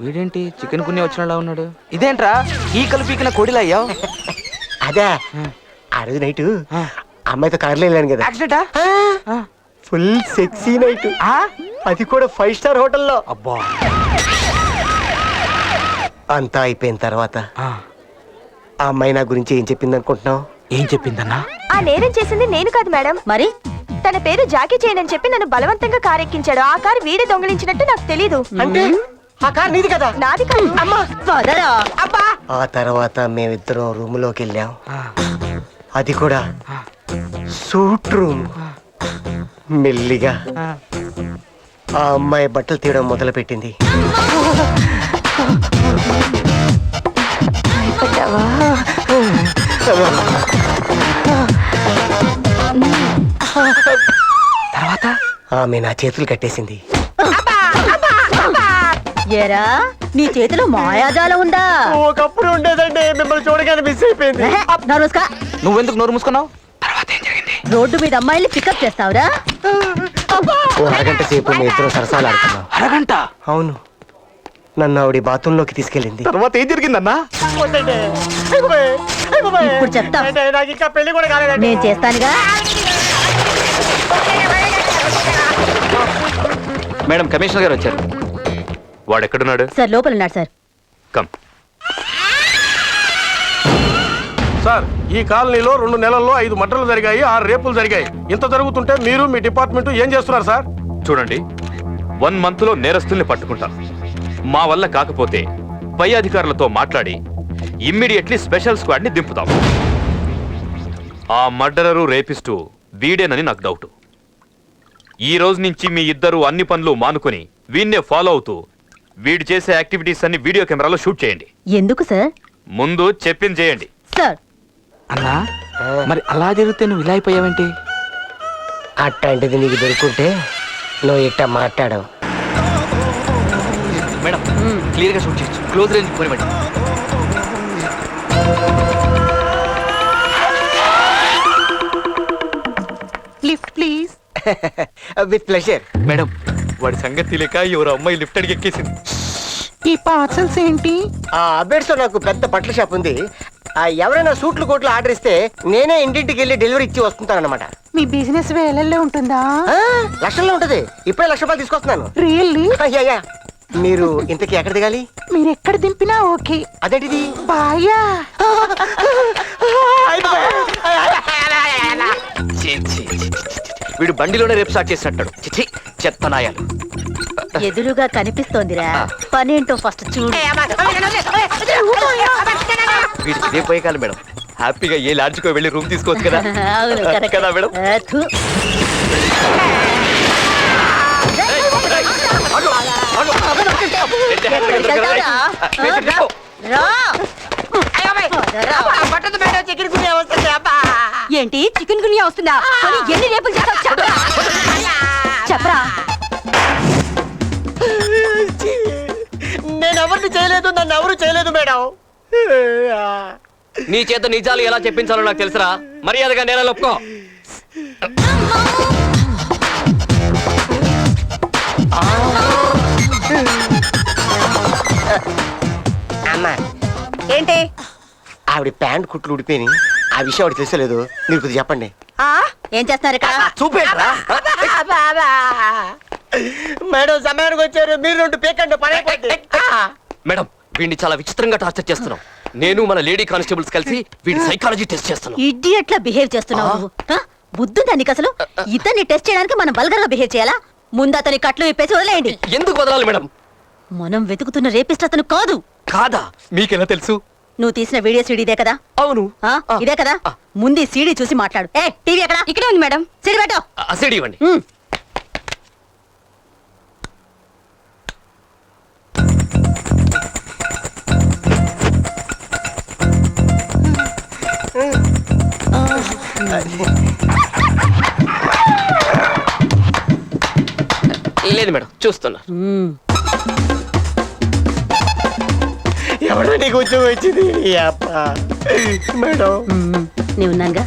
వీడేంటి? చికెన్ పుణ్య వచ్చినలా ఉన్నాడు? ఇదేంట్రా? ఈ పీకిన కోడిలా అయ్యావు? అదే. ఆ. రోజు నైట్ అమ్మాయితో కార్లో వెళ్ళాను కదా. యాక్సిడెంటా? ఫుల్ సెక్సీ నైట్ అది కూడా ఫైవ్ స్టార్ హోటల్లో. అబ్బా. అంతా అయిపోయిన తర్వాత ఆ, అమ్మాయి నా గురించి ఏం చెప్పింది అనుకుంటున్నావు ఏం చెప్పిందన్నా? ఆ నేరం చేసింది నేను కాదు మేడం. మరి? తన పేరు జాకీ చేయన్ అని చెప్పి నన్ను బలవంతంగా కారెక్కించాడు. ఆ కారు వీడే దొంగిలించినట్టు నాకు తెలీదు. అంటే? ఆ కార్ నీది కదా? నాది కాదు. అమ్మా. వదరా ఆ తర్వాత మేమిద్దరం రూమ్లోకి వెళ్ళాం అది కూడా సూట్ రూమ్. మెల్లిగా. ఆ. ఆ అమ్మాయి బట్టలు తీయడం మొదలు పెట్టింది తర్వాత? ఆమె నా చేతులు కట్టేసింది. ఏరా నీ చేతిలో మాయాజాలం ఉందా? ఒకప్పుడు ఉండేదండి మిమ్మల్ని చూడగానే మిస్ అయిపోయింది. నరుస్కా. నువ్వెందుకు నోరు మూసుకున్నావు? తర్వాత ఏం జరిగింది? రోడ్డు మీద అమ్మాయిల్ని పికప్ చేస్తావురా? ఓ అరగంట సేపు మీ ఇద్దరు సరసాలు ఆడుతున్నాం అరగంట? అవును. నన్ను ఆవిడ బాత్రూంలోకి తీసుకెళ్ళింది. తర్వాత ఏం జరిగిందన్నా? ఇప్పుడు చెప్తా. నాకు ఇంకా పెళ్ళి కూడా కాలేదండి. నేను చేస్తానుగా. మేడం కమిషనర్ గారు వచ్చారు. వాడు ఎక్కడున్నాడు సార్ లోపల ఉన్నాడు సార్. కమ్. సార్ ఈ కాలనీలో రెండు నెలల్లో ఐదు మర్డర్లు జరిగాయి ఆరు రేపులు జరిగాయి. ఇంత జరుగుతుంటే మీరు మీ డిపార్ట్మెంట్ ఏం చేస్తున్నారు సార్? చూడండి వన్ మంత్లో నేరస్తుల్ని పట్టుకుంటాం. మా వల్ల కాకపోతే పై అధికారులతో మాట్లాడి ఇమ్మీడియట్లీ స్పెషల్ స్క్వాడ్ని దింపుతాం. ఆ మర్డరరు రేపిస్టు వీడేనని నాకు డౌట్. ఈ రోజు నుంచి మీ ఇద్దరు అన్ని పనులు మానుకొని వీణ్ణే ఫాలో అవుతూ వీడు చేసే యాక్టివిటీస్ అన్ని వీడియో కెమెరాలో షూట్ చేయండి. ఎందుకు సార్? ముందు చెప్పింది చేయండి. సార్. అన్నా మరి అలా జరిగితే నువ్వు ఇలా అయిపోయావేంటి? అట్లాంటిది నీకు దొరుకుంటే నువ్వు ఇట్ట మాట్లాడవు. మేడం క్లియర్గా షూట్ చేయొచ్చు. Close range పోనివ్వండి lift please. With pleasure. Madam వాడి సంగతి తెలియక ఎవరు అమ్మాయి లిఫ్ట్ అడిగి ఎక్కేసింది. ఈ పార్సల్స్ ఏంటి? ఆ అబేడ్స్ నాకు పెద్ద బట్టల షాప్ ఉంది. ఆ ఎవరైనా సూట్లు కోట్లు ఆర్డర్ ఇస్తే నేనే ఇంటింటికి వెళ్ళి డెలివరీ ఇచ్చి వస్తుంటానన్నమాట. మీ బిజినెస్ వేలల్లో ఉంటుందా? ఆ, లక్షల్లో ఉంటది. ఇప్పుడే లక్ష రూపాయలు తీసుకొస్తున్నాను. రియల్లీ అయ్యా. మీరు ఇంతకీ ఎక్కడ దిగాలి? మీరు ఎక్కడ దింపినా ఓకే. అదేంటిది? బాయా. వీడు బండిలోనే రేపు స్టార్ట్ చేసినట్టాడు చిచి చెత్త నాయాలు ఎదురుగా కనిపిస్తోందిరా పనేంటో ఫస్ట్ చూడు వీడికి ఇదే పోయే కాలం మేడం హ్యాపీగా ఏ లాడ్జ్కో వెళ్ళి రూమ్ తీసుకోవచ్చు కదా అవును, correct. కదా మేడం ఆ, థు. ఎక్కడికి వెళ్తావురా? రా. వదరా. ఏంటి? చికెన్ గునియా వస్తుందా? పోనీ ఎన్ని రేపులు చేస్తావు? చెప్పరా. చెప్పరా. నేను ఎవరిని చేయలేదు నన్ను ఎవరు చేయలేదు మేడం? నీ చేత నిజాలు ఎలా చెప్పించాలో నాకు తెలుసురా. మర్యాదగా నేల ఒప్పుకో. అమ్మా. ఏంటి? ఆవిడ ప్యాంట్ కుట్లు ఉడిపోయి ఆ విషయం ఆవిడ తెలుసలేదు. మీరు కొద్దిగా చెప్పండి. ఆ? ఏం చేస్తున్నారు ఇక్కడ? చూపేట్రా. మేడం సమయానికి వచ్చారు. మీరు రెండు పీకండి పడైపోద్ది మేడం వీడిని చాలా విచిత్రంగా టార్చర్ చేస్తున్నాం. నేను మన లేడీ కానిస్టేబుల్స్ కలిసి వీడి సైకాలజీ టెస్ట్ చేస్తున్నాం. ఇడియట్లా బిహేవ్ చేస్తున్నావు నువ్వు. బుద్ధుందా నీకు అసలు? ఇతన్ని టెస్ట్ చేయడానికి మనం బల్గర్గా బిహేవ్ చేయాలా? ముందు అతని కట్లు విప్పేసి వదిలేయండి. ఎందుకు వదలాలి మేడం? మనం వెతుకుతున్న రేపిస్ట్ అతను కాదు. కాదా? మీకెలా తెలుసు? నువ్వు తీసిన వీడియో సీడీ ఇదే కదా? అవును. ఆ, ఇదే కదా? ముందు ఈ సీడీ చూసి మాట్లాడు. ఏ టీవీ ఎక్కడ? ఇక్కడే ఉంది మేడం. సీడీ పెట్టు. అసిడి ఇవ్వండి. ఉమ్. లేదు మేడం. చూస్తున్నా. ఉమ్. ఎవడో నీకు ఉద్యోగం అప్ప. మేడం. నేను ఉన్నానుగా.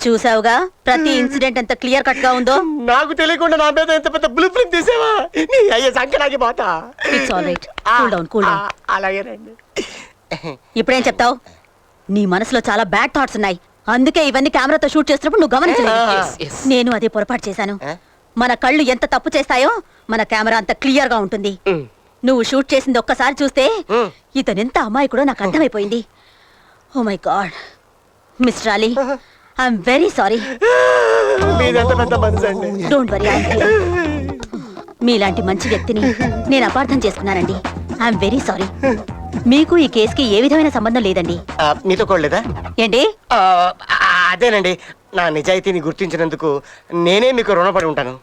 చూసావుగా? ప్రతి ఇన్సిడెంట్ ఎంత క్లియర్ కట్గా ఉందో? నాకు తెలియకుండా నా మీద ఎంత పెద్ద బ్లూ ప్రింట్ తీసేవా? నీ అయ్యే సంకరాకి పోతా it's all right cool down cool down అలాగేనండి ఇప్పుడేం చెప్తావు? నీ మనసులో చాలా బ్యాడ్ థాట్స్ ఉన్నాయి. అందుకే ఇవన్నీ కెమెరాతో షూట్ చేస్తున్నప్పుడు నువ్వు గమనించలేదు. నేను అదే పొరపాటు చేశాను? మన కళ్ళు ఎంత తప్పు చేస్తాయో మన కెమెరా అంత క్లియర్గా ఉంటుంది నువ్వు షూట్ చేసింది ఒక్కసారి చూస్తే ఇతను ఎంత అమాయకుడో నాకు అర్థమైపోయింది. ఓ my God. Mister Ali I'm very sorry. Don't worry మీలాంటి మంచి వ్యక్తిని నేను అపార్థం చేసుకున్నానండి. I'm very sorry. మీకు ఈ కేసుకి ఏ విధమైన సంబంధం లేదండి. మీతో కోడలేదా? ఏంటి? అదేనండి. నా నిజాయితీని గుర్తించినందుకు నేనే మీకు రుణపడి ఉంటాను.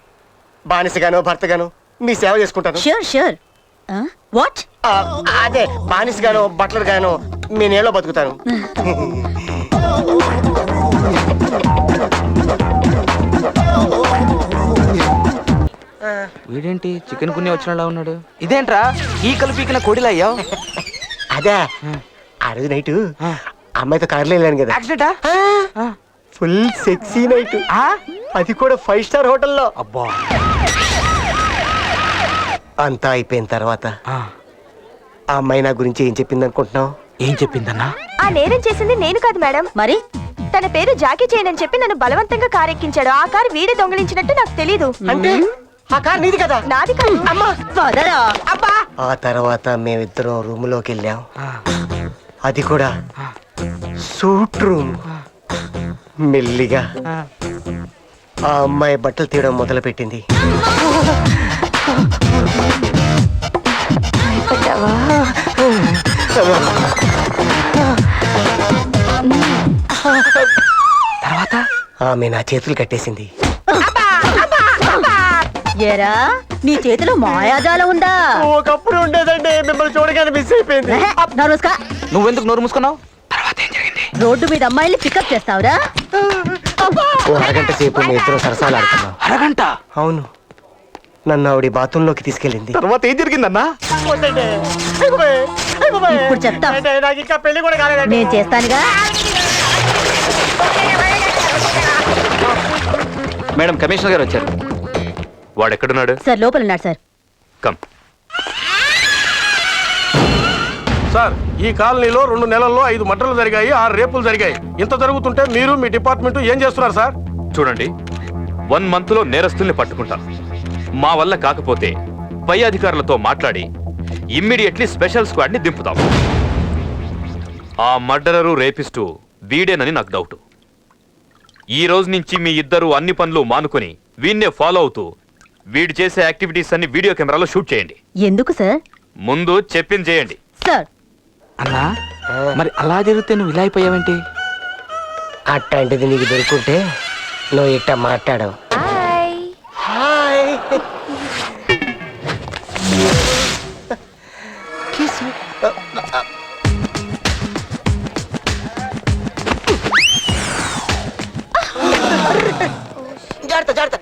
బానిసగాను భర్తగాను మీ సేవ చేసుకుంటాను. షూర్ షూర్ వాట్ అదే బానిసగాను బట్లర్ గాను మీ నేలో బతుకుతాను. వీడేంటి చికెన్ కుని వచ్చినలా ఉన్నాడు? ఇదేంట్రా? ఈ పీకిన కోడిలా అయ్యావు అదే ఆ. రోజు నైట్ అమ్మాయితో కార్లో వెళ్ళాను కదా. యాక్సిడెంటా? ఆ. ఫుల్ సెక్సీ నైట్ ఆ? అది కూడా ఫైవ్ స్టార్ హోటల్లో. అబ్బా. అంతా అయిపోయిన తర్వాత ఆ. అమ్మాయి నా గురించి ఏం చెప్పింది అనుకుంటున్నావు ఏం చెప్పిందన్నా? ఆ నేరం చేసింది నేను కాదు మేడం. మరి? తన పేరు జాకీ చేయన్ అని చెప్పి నన్ను బలవంతంగా కారెక్కించాడు. ఆ కారు వీడే దొంగిలించినట్టు నాకు తెలీదు. అంటే ఆ కార్ నీది కదా? నాది కాదు. అమ్మా. వదరా. ఆ తర్వాత మేమిద్దరం రూమ్లోకి వెళ్ళాం. ఆ. అది కూడా సూట్ రూమ్ మెల్లిగా ఆ. అమ్మాయి బట్టలు తీయడం మొదలు పెట్టింది తర్వాత ఆమె నా చేతులు కట్టేసింది. ఏరా నీ చేతిలో మాయాజాలం ఉందా? ఒకప్పుడు ఉండేదండి మిమ్మల్ని చూడగానే మిస్ అయిపోయింది. నువ్వెందుకు నోరు మూసుకున్నావు? తర్వాత ఏం జరిగింది? రోడ్డు మీద అమ్మాయిల్ని పికప్ చేస్తావురా? ఓ అరగంట సేపు మీ ఇద్దరం సరసాలు ఆడుతున్నాం అరగంట? అవును. నన్ను ఆవిడ బాత్రూంలోకి తీసుకెళ్ళింది. తర్వాత ఏం జరిగిందన్నా? ఇప్పుడు చెప్తా. నాకు ఇంకా పెళ్ళి కూడా కాలేదండి. నేను చేస్తానుగా. మేడం కమిషనర్ గారు వచ్చారు. వాడెక్కడున్నాడు? సార్ లోపల ఉన్నాడు సార్. కమ్. సార్ ఈ కాలనీలో రెండు నెలల్లో ఐదు మర్డర్లు జరిగాయి ఆరు రేపులు జరిగాయి. ఇంత జరుగుతుంటే మీరు మీ డిపార్ట్మెంట్ ఏం చేస్తున్నారు సార్? చూడండి వన్ మంత్లో నేరస్తుల్ని పట్టుకుంటాం. మా వల్ల కాకపోతే పై అధికారులతో మాట్లాడి ఇమ్మీడియట్లీ స్పెషల్ స్క్వాడ్ని దింపుతాం. ఆ మర్డరరు రేపిస్టు వీడేనని నాకు డౌట్. ఈ రోజు నుంచి మీ ఇద్దరు అన్ని పనులు మానుకొని వీన్నే ఫాలో అవుతూ వీడు చేసే యాక్టివిటీస్ అన్ని వీడియో కెమెరాలో షూట్ చేయండి. ఎందుకు సార్? ముందు చెప్పింది చేయండి. సార్ అన్నా మరి అలా జరిగితే నువ్వు ఇలా అయిపోయావేంటి? అట్లాంటిది నీకు దొరుకుంటే నువ్వు ఇట్ట మాట్లాడవు. జాగ్రత్త జాగ్రత్త.